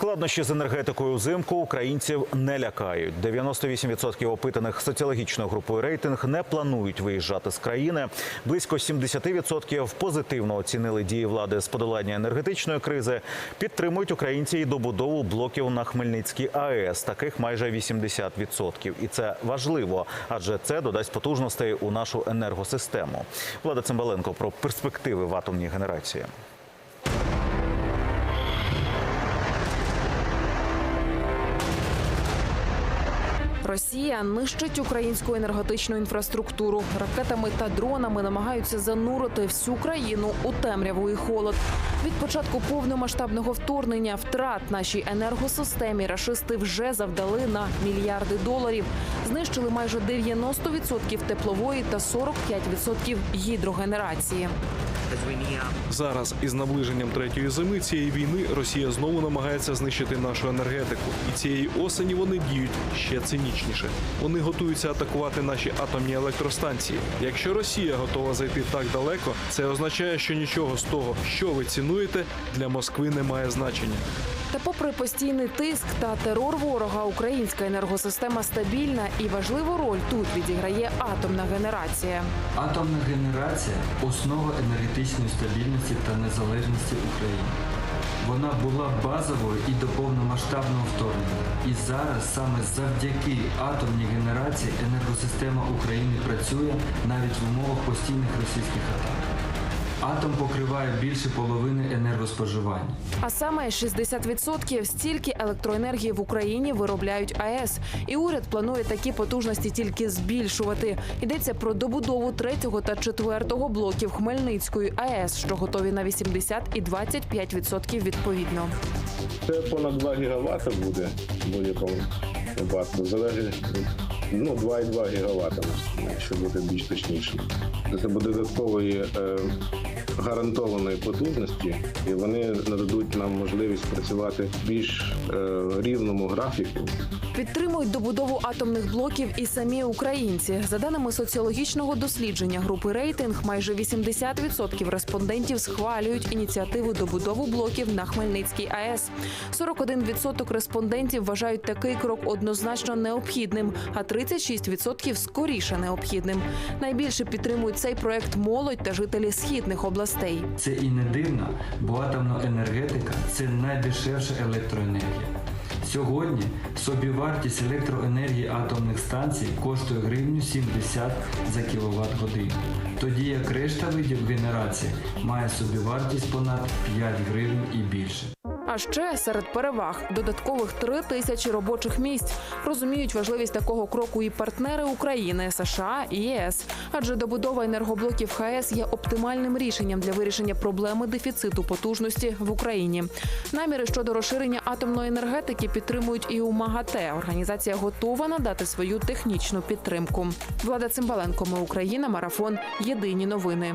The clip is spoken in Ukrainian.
Складнощі з енергетикою взимку українців не лякають. 98% опитаних соціологічною групою рейтинг не планують виїжджати з країни. Близько 70% позитивно оцінили дії влади з подолання енергетичної кризи. Підтримують українці і добудову блоків на Хмельницькій АЕС. Таких майже 80%. І це важливо, адже це додасть потужностей у нашу енергосистему. Влада Цимбаленко про перспективи в атомній генерації. Росія нищить українську енергетичну інфраструктуру. Ракетами та дронами намагаються занурити всю країну у темряву і холод. Від початку повномасштабного вторгнення втрат нашій енергосистемі рашисти вже завдали на мільярди доларів. Знищили майже 90% теплової та 45% гідрогенерації. Зараз із наближенням третьої зими цієї війни Росія знову намагається знищити нашу енергетику, і цієї осені вони діють ще цинічніше. Вони готуються атакувати наші атомні електростанції. Якщо Росія готова зайти так далеко, це означає, що нічого з того, що ви цінуєте, для Москви не має значення. Та попри постійний тиск та терор ворога, українська енергосистема стабільна і важливу роль тут відіграє атомна генерація. Атомна генерація основа енергетичної стабільності та незалежності України. Вона була базовою і до повномасштабного вторгнення. І зараз саме завдяки атомній генерації енергосистема України працює навіть в умовах постійних російських атак. Атом покриває більше половини енергоспоживання. А саме 60% стільки електроенергії в Україні виробляють АЕС. І уряд планує такі потужності тільки збільшувати. Йдеться про добудову третього та четвертого блоків Хмельницької АЕС, що готові на 80 і 25% відповідно. Це понад 2 гігавата буде будь-якому випадку. Залежить від ну, 2,2 гігавата, якщо бути більш точнішим. Це буде додаткової е, гарантованої потужності, і вони нададуть нам можливість працювати більш е, рівному графіку. Підтримують добудову атомних блоків і самі українці. За даними соціологічного дослідження групи рейтинг, майже 80% респондентів схвалюють ініціативу добудову блоків на Хмельницькій АЕС. 41% респондентів вважають такий крок однозначно необхідним, а 36% скоріше необхідним. Найбільше підтримують цей проект молодь та жителі східних областей. Це і не дивно, бо атомна енергетика це найдешевша електроенергія. Сьогодні собівартість електроенергії атомних станцій коштує гривню 70 за кіловат годину, тоді як решта видів генерації має собівартість понад 5 гривень і більше. А ще серед переваг додаткових три тисячі робочих місць розуміють важливість такого кроку і партнери України, США і ЄС. Адже добудова енергоблоків ХАЕС є оптимальним рішенням для вирішення проблеми дефіциту потужності в Україні. Наміри щодо розширення атомної енергетики підтримують і у МАГАТЕ. Організація готова надати свою технічну підтримку. Влада Цимбаленко, ми Україна, марафон. Єдині новини.